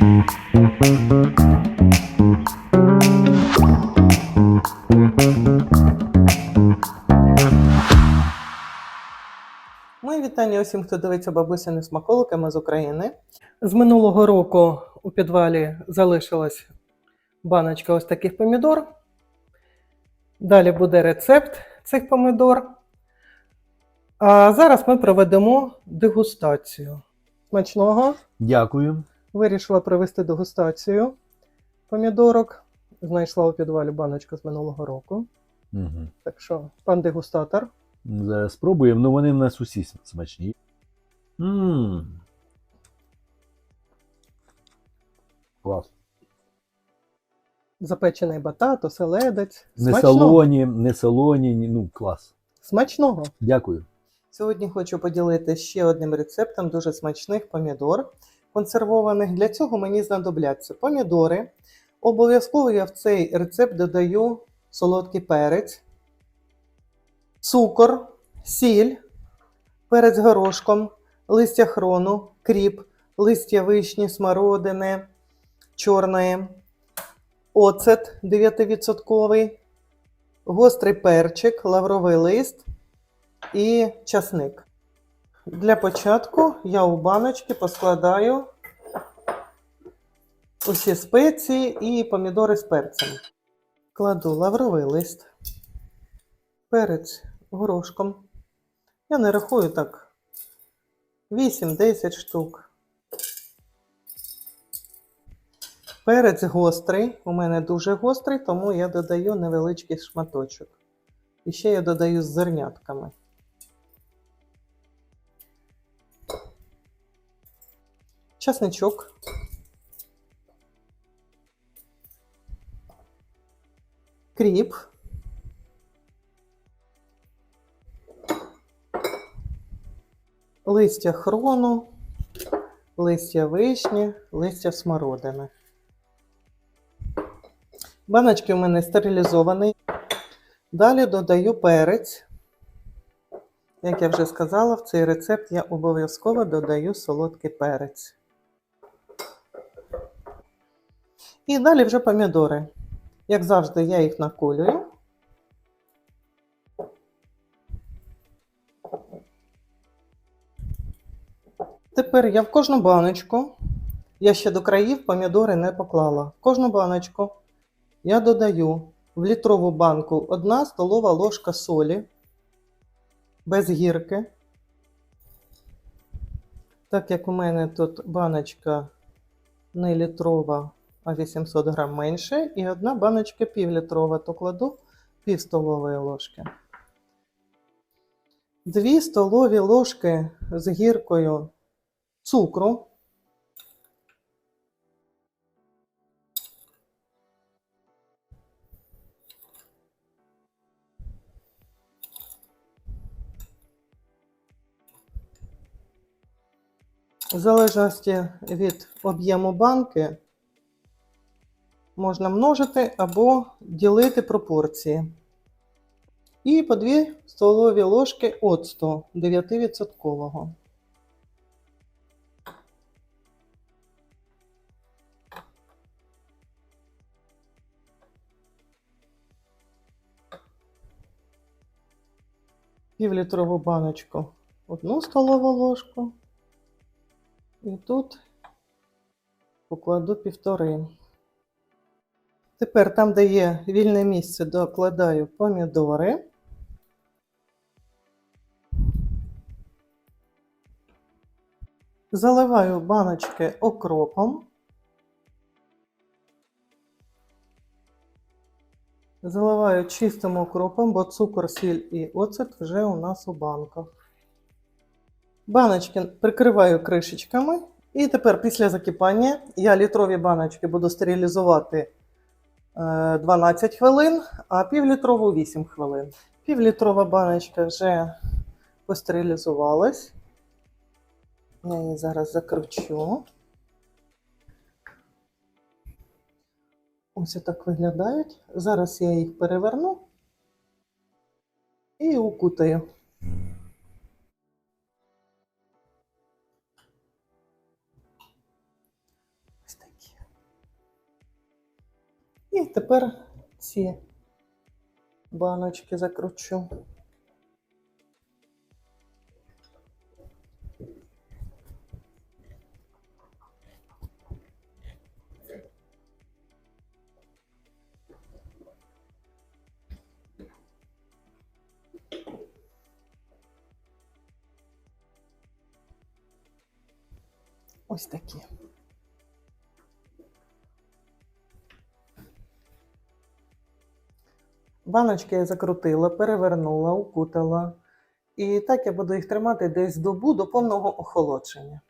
Мої вітання усім, хто дивиться бабусини смаколики, ми з України. З минулого року у підвалі залишилась баночка ось таких помідор. Далі буде рецепт цих помідор. А зараз ми проведемо дегустацію. Смачного Дякую. Вирішила провести дегустацію помідорок. Знайшла у підвалі баночку з минулого року. Угу. Так що, пан дегустатор. Зараз спробуємо, ну вони в нас усі см- смачні. Мм. Клас. Запечений батат, оселедець. Не солоні, не солоні, ні- ну клас. Смачного. Дякую. Сьогодні хочу поділитися ще одним рецептом дуже смачних помідор консервованих. Для цього мені знадобляться помідори. Обов'язково я в цей рецепт додаю солодкий перець, цукор, сіль, перець горошком, листя хрону, кріп, листя вишні, смородини, чорної, оцет 9%, гострий перчик, лавровий лист і часник. Для початку я у баночки поскладаю усі спеції і помідори з перцем. Кладу лавровий лист, перець горошком. Я не рахую так 8-10 штук. Перець гострий, у мене дуже гострий, тому я додаю невеличкий шматочок. І ще я додаю з зернятками. Часничок. Кріп. Листя хрону, листя вишні, листя смородини. Баночки у мене стерилізовані. Далі додаю перець. Як я вже сказала, в цей рецепт я обов'язково додаю солодкий перець. І далі вже помідори. Як завжди, я їх наколюю. Тепер я в кожну баночку, я ще до країв помідори не поклала. В кожну баночку я додаю в літрову банку 1 столова ложка солі без гірки. Так як у мене тут баночка не літрова, 800 грам менше, і одна баночка півлітрова, то кладу пів столової ложки. Дві столові ложки з гіркою цукру. В залежності від об'єму банки можна множити або ділити пропорції. І по 2 столові ложки оцту 9%. Півлітрову баночку 1 столову ложку. І тут покладу півтори. Тепер там, де є вільне місце, докладаю помідори. Заливаю баночки окропом. Заливаю чистим окропом, бо цукор, сіль і оцет вже у нас у банках. Баночки прикриваю кришечками. І тепер після закипання я літрові баночки буду стерилізувати 12 хвилин, а півлітрову 8 хвилин. Півлітрова баночка вже постерилізувалась. Я її зараз закручу. Ось так виглядають. Зараз я їх переверну і укутаю. Ось такі. І тепер ці баночки закручу. Ось такі. Баночки я закрутила, перевернула, укутала. І так я буду їх тримати десь добу до повного охолодження.